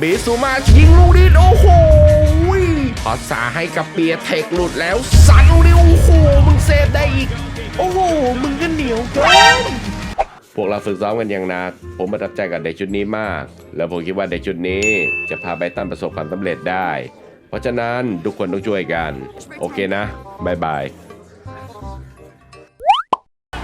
เบิซูมายิงลูกนี้โอ้โหขอสาให้กับเปียเทคหลุดแล้วสันลูกนี้โอ้โหมึงเซฟได้อีก โอ้โห มึงก็เหนียวเกินพวกเราฝึกซ้อมกันอย่างหนัก ผมประทับใจกับเด็กชุดนี้มาก แล้วผมคิดว่าเด็กชุดนี้จะพาไบตันประสบความสำเร็จได้ เพราะฉะนั้นทุกคนต้องช่วยกัน โอเคนะบายบาย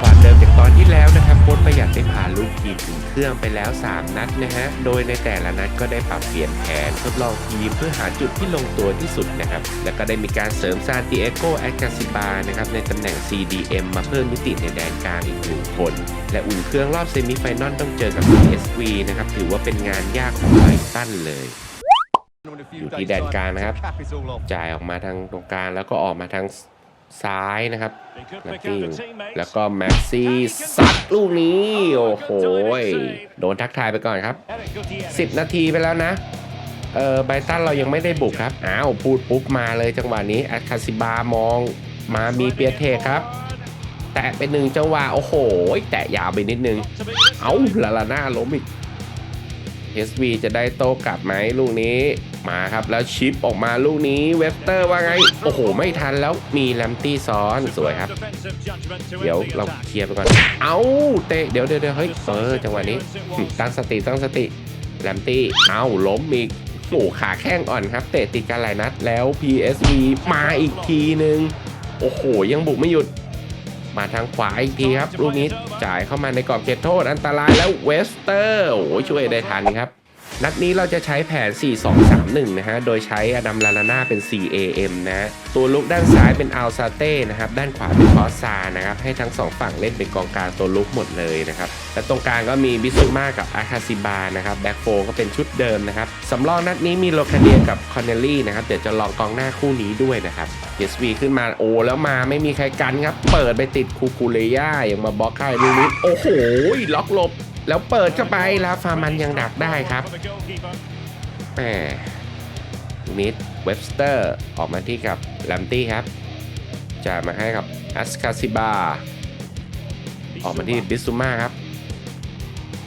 ความเดิมจากตอนที่แล้ว นะครับโค้ชประหยัดได้พาลูกทีมถึงเครื่องไปแล้ว 3 นัดนะฮะ โดยในแต่ละนัดก็ได้ปรับเปลี่ยนแผนทดลองทีมเพื่อหาจุดที่ลงตัวที่สุดนะครับ แล้วก็ได้มีการเสริมซานติเอโกแอคาซิบานะครับในตำแหน่ง CDM มาเพิ่มมิติในแดนกลางอีกหนึ่งคน และอุ่นเครื่องรอบเซมิไฟนอลต้องเจอกับ PSV นะครับถือว่าเป็นงานยากของไบรตันเลยอยู่ที่แดนกลางนะครับ จ่ายออกมาทางตรงกลางแล้วก็ออกมาทาง ซ้ายนะครับนัตติ้งแล้วก็แม็กซี่ซัดลูกนี้ โอ้โหยโดนทักทายไปก่อนครับ 10 นาทีไปแล้วนะ เออไบรตันเรายังไม่ได้บุกครับ อ้าวพูดปุ๊บมาเลยจังหวะนี้แอดคาซิบามองมามีเปียเทครับ แตะไปหนึ่งจังหวะ โอ้โห แตะยาวไปนิดนึง เอาลาลาน่าล้มอีก SV จะได้โต้กลับไหมลูกนี้ มาครับแล้วชิปออกมาลูกนี้เวสเตอร์ว่าไง โอ้โห ไม่ทันแล้วมีแลมตี้ซ้อนสวยครับ เดี๋ยวเราเคลียร์ไปก่อน เอาเตะเดี๋ยวเดี๋ยวเฮ้ยเออจังหวะนี้ ตั้งสติตั้งสติแลมตี้เอาล้มอีกโอ้โขาแข้งอ่อนครับ เตะติดกันหลายนัดแล้ว PSV มาอีกทีนึง โอ้โห ยังบุกไม่หยุด มาทางขวาอีกทีครับลูกนี้จ่ายเข้ามาในกรอบเขตโทษอันตรายแล้วเวสเตอร์โอ้ช่วยได้ทันครับ นัดนี้เราจะใช้แผน 4-2-3-1 นะฮะ โดยใช้อดัมลาลาน่าเป็น CAM นะ ตัวลุกด้านซ้ายเป็นอัลซาเต้นะครับ ด้านขวาเป็นคอสซานะครับ ให้ทั้งสองฝั่งเล่นเป็นกองกลางตัวลุกหมดเลยนะครับ และตรงกลางก็มีบิซูมากับอาคาซิบานะครับ แบ็กโฟก็เป็นชุดเดิมนะครับ สำรองนัดนี้มีโลคาเดียกับคอนเนลลี่นะครับ เดี๋ยวจะลองกองหน้าคู่นี้ด้วยนะครับ PSV ขึ้นมาโอ้แล้วมาไม่มีใครกันครับ เปิดไปติดคูคูเลย่ายังมาบล็อกให้ลูกนี้โอ้โหล็อกหลบ แล้วเปิดเข้าไปลาฟามันยังดักได้ครับแหมนิดเวบสเตอร์ออกมาที่กับแลมตี้ครับจ่ายมาให้กับอัสคาซิบาออกมาที่บิซูมาครับ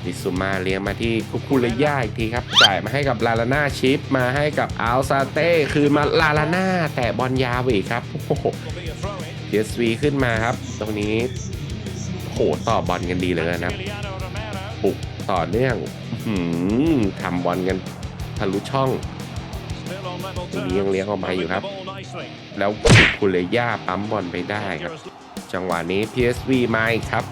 บิซูมาเลี้ยงมาที่คุคุระย่าอีกทีครับ จ่ายมาให้กับลาลาน่าชิป มาให้กับอัลซาเต้คืนมาลาลาน่าแต่บอลยาวอีกครับโอ้โห PSV ขึ้นมาครับ ตรงนี้โหต่อบอลกันดีเลยนะครับ ต่อเนื่องอื้อหือทำบอลกันทะลุช่องตรงนี้ยังเลี้ยงออกมาอยู่ครับ แล้วคุเลย่าปั๊มบอลไปได้ครับ จังหวะนี้ PSV มาอีกครับ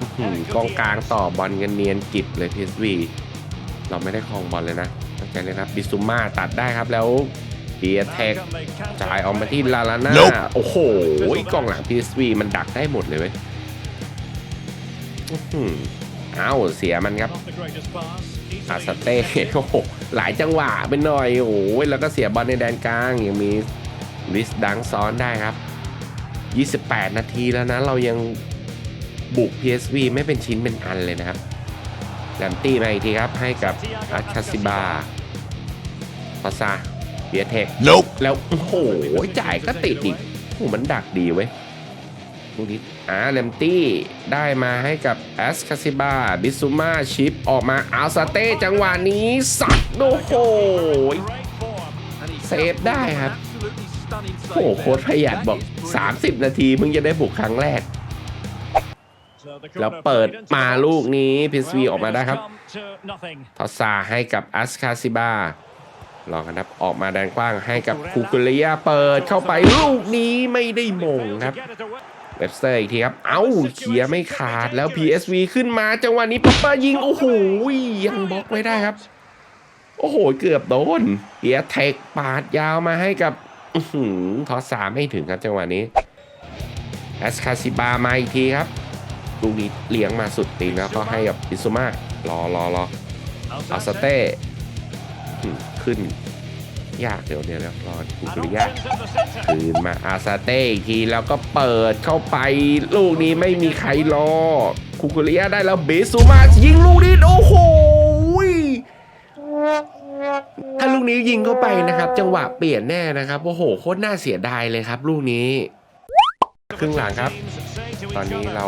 อื้อหือกองกลางต่อบอลกันเนียนกิบเลย PSV เราไม่ได้ครองบอลเลยนะตั้งใจเลยครับบิซูมาตัดได้ครับแล้วเบียเทคจ่ายออกมาที่ลาลาน่า Nope โอ้โหกองหลัง PSV มันดักได้หมดเลยเว้ย อื้อหืออ้าวเสียมันครับอาสเต้โอ้โหหลายจังหวะไปหน่อยโอ้โหแล้วก็เสียบอลในแดนกลางยังมีลิสดังซ้อนได้ครับ 28 นาทีแล้วนะ เรายังบุก PSV ไม่เป็นชิ้นเป็นอันเลยนะครับแลมตี้มาอีกทีครับให้กับอาคาซิบาพาซาเบียเทค Nope แล้วโอ้โหจ่ายก็ติดอีกโอ้โหมันดักดีเว้ย ลูกนี้อ่าเลมตี้ได้มาให้กับแอสคาซิบาบิซูมาชิปออกมาอาซาเต้จังหวะนี้ สักโอ้โหเซฟได้ครับโอ้โหโค้ดประหยัดบอก 30 นาทีมึงจะได้บุกครั้งแรก แล้วเปิดมาลูกนี้พิสวีออกมาได้ครับ ทอซาให้กับอัสคาซิบาลองกันครับออกมาแดนกว้างให้กับคูกุเลียเปิดเข้าไปลูกนี้ไม่ได้มงครับ เว็บสเตอร์อีกทีครับ เอ้าเขียร์ไม่ขาดแล้ว PSV ขึ้นมาจังหวะนี้ป๊อปเปอร์ยิง โอ้โหยังบล็อกไว้ได้ครับ โอ้โห เกือบโดนเอียเทคปาดยาวมาให้กับอื้อหือทอสสามไม่ถึงครับจังหวะนี้แอสคาซิบามาอีกทีครับลูกนี้เลี้ยงมาสุดตีนแล้วก็ให้กับอิซุมารอรอรออาสเต้อืมขึ้น ยากเดี๋ยวเดี๋ยวเดี๋ยวรอคูกุริยะคืนมาอาซาเต้อีกทีแล้วก็เปิดเข้าไปลูกนี้ไม่มีใครรอคูกุริยะได้แล้วเบซูมายิงลูกนี้โอ้โหถ้าลูกนี้ยิงเข้าไปนะครับ จังหวะเปลี่ยนแน่นะครับโอ้โหโคตรน่าเสียดายเลยครับ ลูกนี้ครึ่งหลังครับ ตอนนี้เรา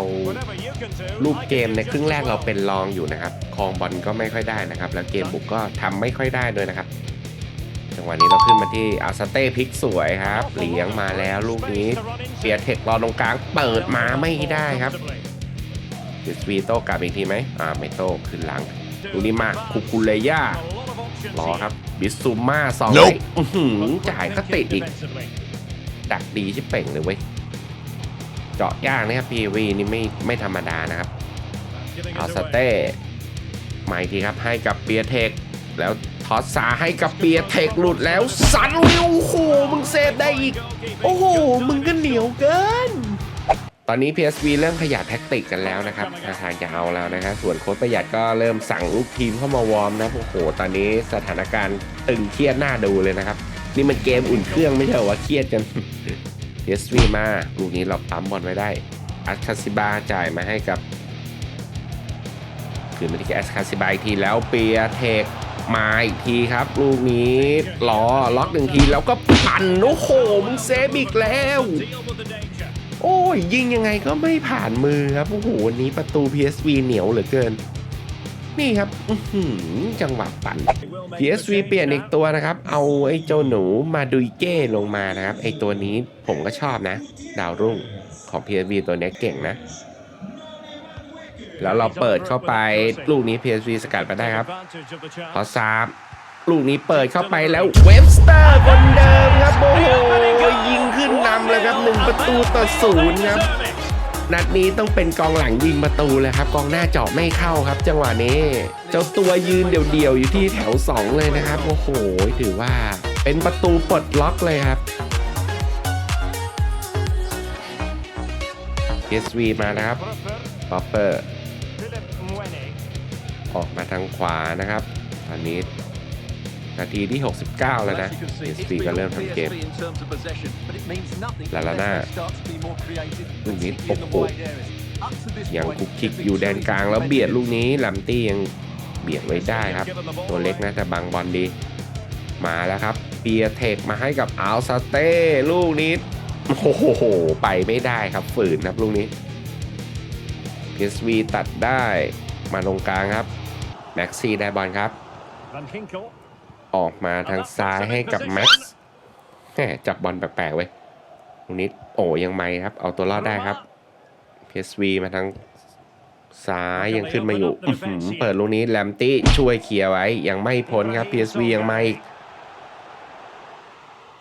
ลูกเกมในครึ่งแรกเราเป็นรองอยู่นะครับครองบอลก็ไม่ค่อยได้นะครับ แล้วเกมบุกก็ทำไม่ค่อยได้ด้วยนะครับ จังหวะนี้เราขึ้นมาที่อาสเต้พลิกสวยครับเหลียงมาแล้วลูกนี้เปียเทครอตรงกลางเปิดมาไม่ได้ครับดิสวีโต้กลับอีกทีไหมอ่าไม่โต้ขึ้นหลังลูกนี้มาคุคุเลย่ารอครับบิสซูมาสอง Nope อื้อหือจ่ายก็ติดอีก ดักดีชิบเป่งเลยเว้ยเจาะยากนะครับ PV นี่ไม่ไม่ธรรมดานะครับเอาสเต้มาอีกทีครับให้กับเปียเทคแล้ว ทอสาให้กับเปียเทคหลุดแล้วสันลูกนี้โอ้โหมึงเซฟได้อีก โอ้โห มึงก็เหนียวเกิน ตอนนี้ PSV เริ่มขยับแท็กติกกันแล้วนะครับท่าทางจะเอาแล้วนะครับส่วนโค้ชประหยัดก็เริ่มสั่งลูกทีมเข้ามาวอร์มนะโอ้โห ตอนนี้สถานการณ์ตึงเครียดหน้าดูเลยนะครับ นี่มันเกมอุ่นเครื่องไม่ใช่ว่าเครียดกัน PSV มาลูกนี้เราปั๊มบอลไว้ได้อัสคาซิบาจ่ายมาให้กับคืนมาที่แอสคาซิบาอีกทีแล้วเปียเทค มาอีกทีครับ ลูกนี้ล้อล็อกหนึ่งทีแล้วก็ปั่นโอ้โหมึงเซฟอีกแล้ว โอ้ยยิงยังไงก็ไม่ผ่านมือครับโอ้โหวันนี้ประตู PSV เหนียวเหลือเกิน นี่ครับจังหวะปั่น PSV เปลี่ยนอีกตัวนะครับ เอาไอ้เจ้าหนูมาดุยเก้ลงมานะครับ ไอ้ตัวนี้ผมก็ชอบนะ ดาวรุ่งของ PSV ตัวนี้เก่งนะ แล้วเราเปิดเข้าไปลูกนี้ PSV สกัดมาได้ครับ พอซาบลูกนี้เปิดเข้าไปแล้วเวบสเตอร์คนเดิมครับโอ้โหยิงขึ้นนำเลยครับหนึ่งประตูต่อศูนย์ครับ นัดนี้ต้องเป็นกองหลังยิงประตูเลยครับ กองหน้าเจาะไม่เข้าครับ จังหวะนี้ เจ้าตัวยืนเดี่ยวๆอยู่ที่แถว 2 เลยนะครับ โอ้โห ถือว่าเป็นประตูปลดล็อกเลยครับ PSV มานะครับป๊อปเปอร์ ออกมาทางขวานะครับ ตอนนี้นาทีที่ 69 แล้วนะ PSV ก็เริ่มทำเกมลาลาน่าลูกนี้โอ้โหยังคุกคิกอยู่แดนกลางแล้วเบียดลูกนี้ลัมตี้ยังเบียดไว้ได้ครับ ตัวเล็กนะแต่บังบอลดี มาแล้วครับเปียเทคมาให้กับอัลซาเต้ลูกนี้โอ้โห ไปไม่ได้ครับฝืนครับลูกนี้ PSV ตัดได้มาตรงกลางครับ แม็กซี่ได้บอลครับ ออกมาทางซ้ายให้กับแม็กซ์แหมจับบอลแปลกๆเว้ยตรงนี้โอ้ยังไม่ครับ เอาตัวรอดได้ครับ PSV มาทางซ้ายยังขึ้นมาอยู่อื้อหือเปิดลูกนี้แลมตี้ช่วยเคลียร์ไว้ ยังไม่พ้นครับ PSV ยังไม่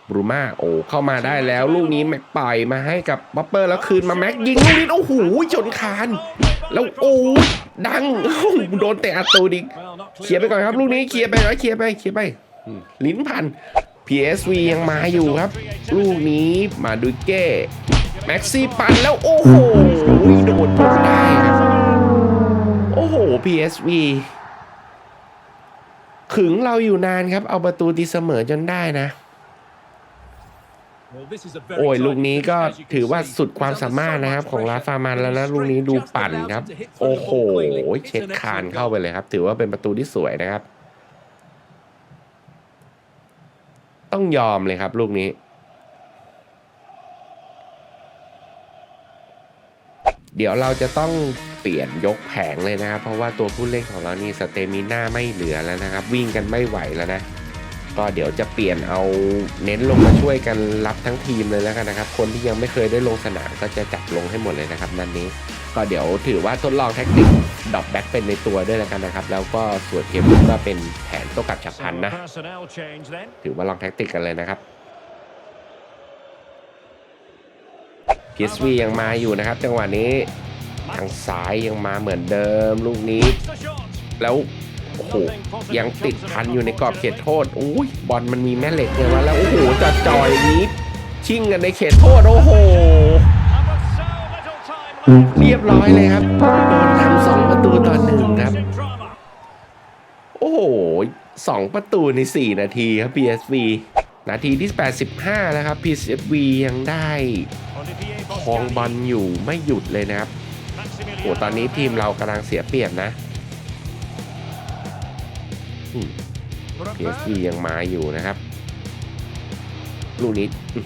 บรูมาโอ้เข้ามาได้แล้วลูกนี้แม็กปล่อยมาให้กับบัปเปอร์แล้วคืนมาแม็กยิงลูกนี้โอ้โหจนคานแล้วโอ้ดังโอ้โหโดนเตะอัดตูดิเคลียร์ไปก่อนครับ ลูกนี้เคลียร์ไปแล้วเคลียร์ไปเคลียร์ไปอืมลิ้นพัน PSV ยังมาอยู่ครับ ลูกนี้มาดูเก้แม็กซี่ปันแล้วโอ้โหโดดจนได้ครับโอ้โห PSV ขึงเราอยู่นานครับ เอาประตูตีเสมอจนได้นะ โอ้ยลูกนี้ก็ถือว่าสุดความสามารถนะครับของลาฟามันแล้วนะลูกนี้ดูปั่นครับ โอ้โหเช็ดคานเข้าไปเลยครับ ถือว่าเป็นประตูที่สวยนะครับ ต้องยอมเลยครับ ลูกนี้ เดี๋ยวเราจะต้องเปลี่ยนยกแผงเลยนะครับ เพราะว่าตัวผู้เล่นของเรานี่สเตมิน่าไม่เหลือแล้วนะครับ วิ่งกันไม่ไหวแล้วนะ ก็เดี๋ยวจะเปลี่ยนเอาเน้นลงมาช่วยกันรับทั้งทีมเลยแล้วกันนะครับ คนที่ยังไม่เคยได้ลงสนามก็จะจัดลงให้หมดเลยนะครับนันนี้ ก็เดี๋ยวถือว่าทดลองแท็กติกดอปแบ็กเป็นในตัวด้วยแล้วกันนะครับ แล้วก็ส่วนเกมลุกก็เป็นแผนโต้กลับฉับพลันนะ ถือว่าลองแท็กติกกันเลยนะครับ PSV ยังมาอยู่นะครับ จังหวะนี้ทางซ้ายยังมาเหมือนเดิมลูกนี้ แล้ว โอ้โหยังติดพันอยู่ในกรอบเขตโทษอุ้ยบอลมันมีแม่เหล็กเลยมาแล้วโอ้โหจอดจอยอยนี้ ชิ่งกันในเขตโทษโอ้โหเรียบร้อยเลยครับโดนทำสองประตูต่อหนึ่งครับ โอ้โหสองประตูใน 4 นาทีครับ PSV นาทีที่ 85 แล้วครับ PSV ยังได้ครองบอลอยู่ไม่หยุดเลยนะครับโอ้ตอนนี้ทีมเรากำลังเสียเปรียบนะ อืม PSV ยังมาอยู่นะครับ ลูกนี้อื้อ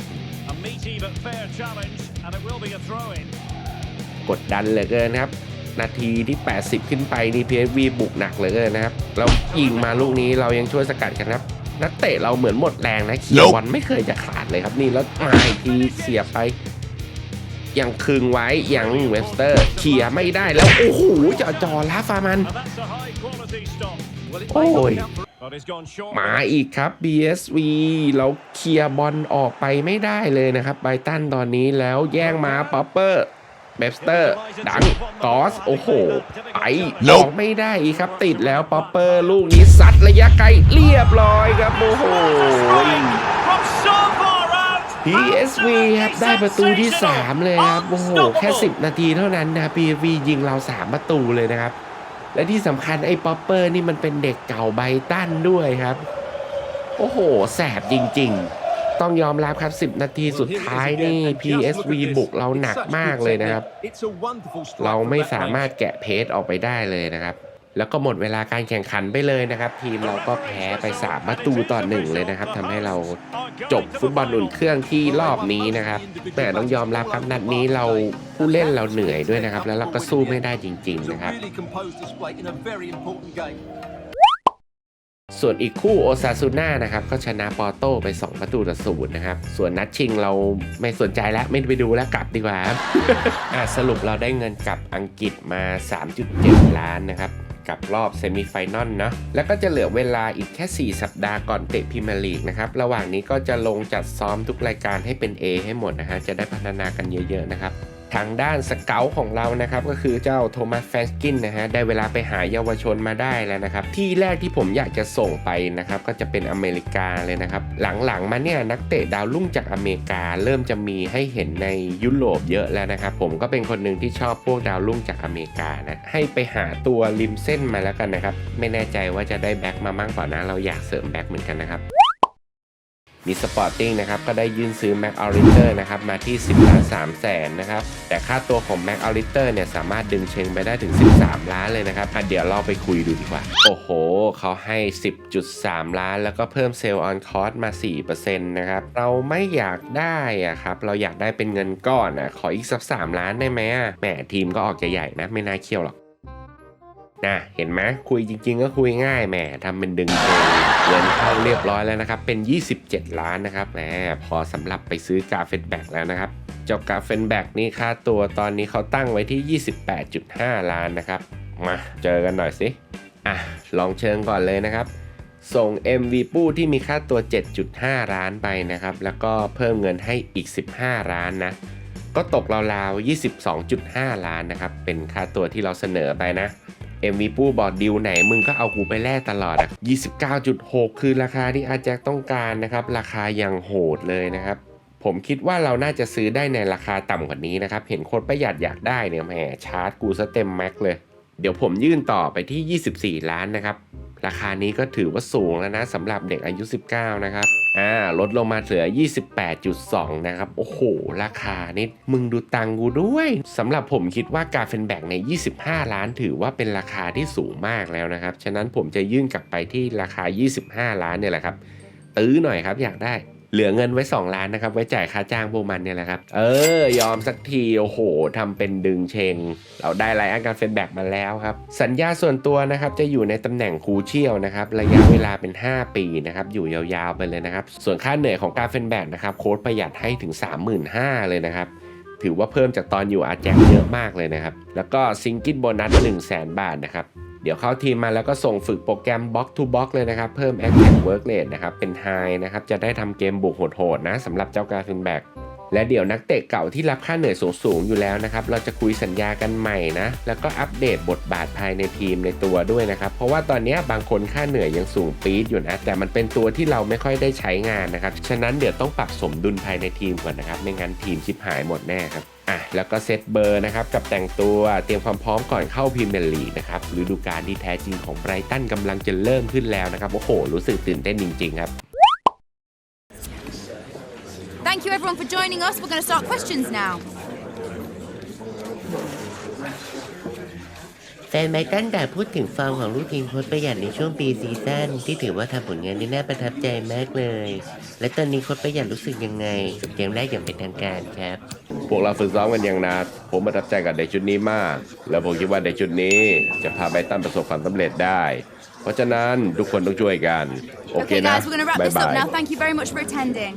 กดดันเหลือเกินครับ นาทีที่ 80 ขึ้นไปนี่ PSV บุกหนักเหลือเกินนะครับ แล้วยิงมาลูกนี้เรายังช่วยสกัดกันครับ นักเตะเราเหมือนหมดแรงนะเขียวบอลไม่เคยจะขาดเลยครับนี่แล้วมาอีกทีเสียบไปยังคึงไว้ยังเวบสเตอร์เคลียร์ไม่ได้แล้ว โอ้โหจอจอลาฟามัน And that's a high quality stop. Well, it Oi. may not count for But he's gone short. มาอีกครับ BSV เราเคลียร์บอลออกไปไม่ได้เลยนะครับไบตันตอนนี้แล้วแย่งมาป๊อปเปอร์เบสเตอร์ ดังกอส โอ้โห ไปออกไม่ได้อีกครับ ติดแล้วป๊อปเปอร์ลูกนี้ซัดระยะไกลเรียบร้อยครับ โอ้โห PSV ครับได้ประตูที่ 3 เลยครับ โอ้โห แค่ 10 นาทีเท่านั้นนะ PSV ยิงเรา 3 ประตูเลยนะครับ และที่สำคัญไอ้ป๊อปเปอร์นี่มันเป็นเด็กเก่าไบรตันด้วยครับ โอ้โห แสบจริง ๆ ต้องยอมรับครับ 10 นาทีสุดท้ายนี่ PSV บุกเราหนักมากเลยนะครับ เราไม่สามารถแกะเพจออกไปได้เลยนะครับ แล้วก็หมดเวลาการแข่งขันไปเลยนะครับ ทีมเราก็แพ้ไป3ประตูต่อหนึ่งเลยนะครับทำให้เราจบฟุตบอลอุ่นเครื่องที่รอบนี้นะครับแต่ต้องยอมรับครับนัดนี้เราผู้เล่นเราเหนื่อยด้วยนะครับ แล้วเราก็สู้ไม่ได้จริง ๆ นะครับส่วนอีกคู่โอซาซูน่านะครับก็ชนะปอร์โต้ไป 2 ประตูต่อศูนย์นะครับ ส่วนนัดชิงเราไม่สนใจแล้วไม่ไปดูแล้วกลับดีกว่าสรุปเราได้เงินกลับอังกฤษมา 3.7 ล้านนะครับ กับรอบเซมิไฟนอลเนาะแล้วก็จะเหลือเวลาอีกแค่ 4 สัปดาห์ก่อนเตะพรีเมียร์ลีกนะครับ ระหว่างนี้ก็จะลงจัดซ้อมทุกรายการให้เป็น A ให้หมดนะฮะจะได้พัฒนากันเยอะๆนะครับ ทางด้านสเกลของเรานะครับก็คือเจ้าโทมัสแฟสกินนะฮะได้เวลาไปหาเยาวชนมาได้แล้วนะครับ ที่แรกที่ผมอยากจะส่งไปนะครับก็จะเป็นอเมริกาเลยนะครับ หลังๆมาเนี่ยนักเตะดาวรุ่งจากอเมริกา เริ่มจะมีให้เห็นในยุโรปเยอะแล้วนะครับ ผมก็เป็นคนหนึ่งที่ชอบพวกดาวรุ่งจากอเมริกานะให้ไปหาตัวริมเส้นมาแล้วกันนะครับ ไม่แน่ใจว่าจะได้แบ็คมามั่งเปล่านะเราอยากเสริมแบ็คเหมือนกันนะครับ มีสปอร์ติ้งนะครับก็ได้ยื่นซื้อแม็กออริเตอร์นะครับมาที่ 10ล้าน3แสนนะครับแต่ค่าตัวของแม็กออริเตอร์เนี่ยสามารถดึงเชงไปได้ถึง 13 ล้านเลยนะครับเดี๋ยวเราไปคุยดูดีกว่า โอ้โห เขาให้ 10.3 ล้าน แล้วก็เพิ่มเซลล์ออนคอร์สมา4%นะครับเราไม่อยากได้อะครับเราอยากได้เป็นเงินก้อนอะขออีกสัก3ล้านได้ไหมอะแหมทีมก็ออกจะใหญ่นะไม่น่าเคี่ยวหรอก นะเห็นไหมคุยจริง ๆ ก็คุยง่ายแหมทำเป็นดึงเงเงินเข้าเรียบร้อยแล้วนะครับ เป็น 27 ล้านนะครับแหมพอสำหรับไปซื้อกาเฟนแบกแล้วนะครับ เจ้ากาเฟนแบกนี่ค่าตัวตอนนี้เขาตั้งไว้ที่ 28.5 ล้านนะครับ มาเจอกันหน่อยสิอะลองเชิญก่อนเลยนะครับ ส่ง MV ปู้ที่มีค่าตัว 7.5 ล้านไปนะครับ แล้วก็เพิ่มเงินให้อีก 15 ล้านนะก็ตกราวๆ22.5 ล้านนะครับ เป็นค่าตัวที่เราเสนอไปนะ เอ็มวีปู้บอกดิวไหนมึงก็เอากูไปแลกตลอดอะ29.6 คือราคาที่อาแจ็คต้องการนะครับ ราคายังโหดเลยนะครับผมคิดว่าเราน่าจะซื้อได้ในราคาต่ำกว่านี้นะครับ เห็นโคตรประหยัดอยากได้เนี่ยแหมชาร์จกูซะเต็มแม็กเลย เดี๋ยวผมยื่นต่อไปที่ 24 ล้านนะครับ ราคานี้ก็ถือว่าสูงแล้วนะสำหรับเด็กอายุ 19 นะครับอ่าลดลงมาเหลือ 28.2 นะครับ โอ้โห ราคานี้มึงดูตังกูด้วยสำหรับผมคิดว่ากาเฟนแบกใน 25 ล้านถือว่าเป็นราคาที่สูงมากแล้วนะครับ ฉะนั้นผมจะยื่นกลับไปที่ราคา 25 ล้านเนี่ยแหละครับ ตื้อหน่อยครับอยากได้ เหลือเงินไว้ 2 ล้านนะครับ ไว้จ่ายค่าจ้างพวกมันเนี่ยแหละครับ เออ ยอมสักที โอ้โหทำเป็นดึงเชง เราได้ไลอ้อนการเฟนแบ็กมาแล้วครับ สัญญาส่วนตัวนะครับ จะอยู่ในตำแหน่งครูเชียลนะครับ ระยะเวลาเป็น 5 ปีนะครับ อยู่ยาวๆไปเลยนะครับ ส่วนค่าเหนื่อยของการเฟนแบ็กนะครับ โค้ดประหยัดให้ถึง 35,000เลยนะครับถือว่าเพิ่มจากตอนอยู่อาแจ็คเยอะมากเลยนะครับ แล้วก็ซิงกิ l โบนัส1 0 0 0 0แบาทนะครับ ดี๋ยวเข้าทีมมาแล้วก็ส่งฝึกโปรแกรม Box to Box เลยนะครับ เพิ่ม Attack Work Rate นะครับ เป็น High นะครับ จะได้ทำเกมบุกโหดๆนะสำหรับเจ้าการฟินแบกและเดี๋ยวนักเตะเก่าที่รับค่าเหนื่อยสูงๆอยู่แล้วนะครับ เราจะคุยสัญญากันใหม่นะ แล้วก็อัปเดตบทบาทภายในทีมในตัวด้วยนะครับ เพราะว่าตอนนี้บางคนค่าเหนื่อยยังสูงปี๊ดอยู่นะ แต่มันเป็นตัวที่เราไม่ค่อยได้ใช้งานนะครับ ฉะนั้นเดี๋ยวต้องปรับสมดุลภายในทีมก่อนนะครับ ไม่งั้นทีมชิบหายหมดแน่ครับ อะแล้วก็เซตเบอร์นะครับกับแต่งตัวเตรียมความพร้อมก่อนเข้าพรีเมียร์ลีกนะครับฤดูกาลที่แท้จริงของไบรตันกำลังจะเริ่มขึ้นแล้วนะครับโอ้โห รู้สึกตื่นเต้นจริงๆครับ Thank you everyone for joining us. We're going to start questions now. แฟนไบรตันแต่พูดถึงฟอร์มของลูกทีมโค้ชประหยัดในช่วงปีซีซั่นที่ถือว่าทำผลงานได้น่าประทับใจมากเลย และตอนนี้โค้ชประหยัดรู้สึกยังไงกับเกมแรกอย่างเป็นทางการครับ พวกเราฝึกซ้อมกันอย่างหนัก ผมประทับใจกับเด็กชุดนี้มาก แล้วผมคิดว่าเด็กชุดนี้จะพาไบรตันประสบความสำเร็จได้ เพราะฉะนั้นทุกคนต้องช่วยกัน โอเค Okay, นะ guys, we're going to wrap บาย this บา up ย now. Thank you very much for attending.